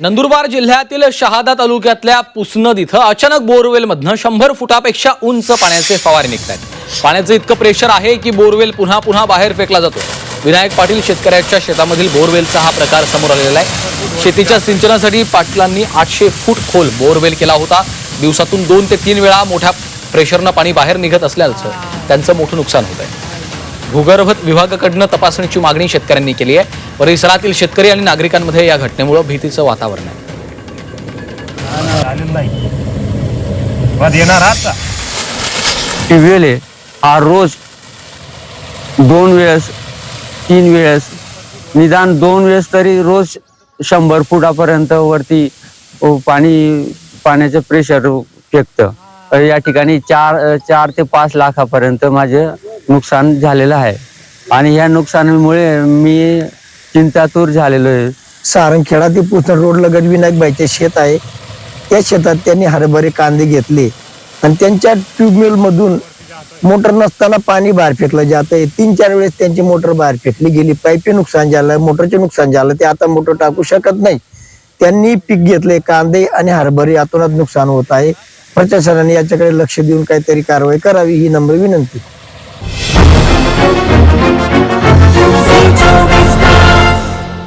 नंदुरबार जिल्ह्यातील शहादा तालुक्यातल्या पुसनद इथं अचानक बोरवेलमधनं शंभर फुटापेक्षा उंच पाण्याचे फवारे निघत आहेत पाण्याचं इतकं प्रेशर आहे की बोरवेल पुन्हा पुन्हा बाहेर फेकला जातो विनायक पाटील शेतकऱ्याच्या शेतामधील बोरवेलचा हा प्रकार समोर आलेला आहे. शेतीच्या सिंचनासाठी पाटलांनी आठशे फूट खोल बोरवेल केला होता. दिवसातून दोन ते तीन वेळा मोठ्या प्रेशरनं पाणी बाहेर निघत असल्याचं त्यांचं मोठं नुकसान होत आहे भूगर्भ विभागाकडनं तपासणीची मागणी शेतकऱ्यांनी केली आहे. परिसरातील शेतकरी आणि नागरिकांमध्ये या घटनेमुळे भीतीचं वातावरण आहे. येणार ट्यूबवेल हा रोज दोन वेळेस तीन वेळेस निदान दोन वेळेस तरी रोज शंभर फुटापर्यंत वरती पाणी पाण्याचं प्रेशर फेकतं. या ठिकाणी चार चार ते पाच लाखापर्यंत माझे नुकसान झालेलं आहे. आणि ह्या नुकसानामुळे मी चिंतातूर झालेलो आहे. सारंगखेडा ते पुसण रोड लगत विनायकबाईचे शेत आहे. त्या शेतात त्यांनी हरभरे कांदे घेतले. आणि त्यांच्या ट्यूबवेल मधून मोटर नसताना पाणी बाहेर फेकलं जात. आहे तीन चार वेळेस त्यांची मोटर बाहेर फेकली गेली. पाईपे नुकसान झालं मोटरचे नुकसान झालं. ते आता मोटर टाकू शकत नाही. त्यांनी पीक घेतले कांदे आणि हरभरे यातूनच नुकसान होत आहे. प्रशासनाने याच्याकडे लक्ष देऊन काहीतरी कारवाई करावी ही नम्र विनंती.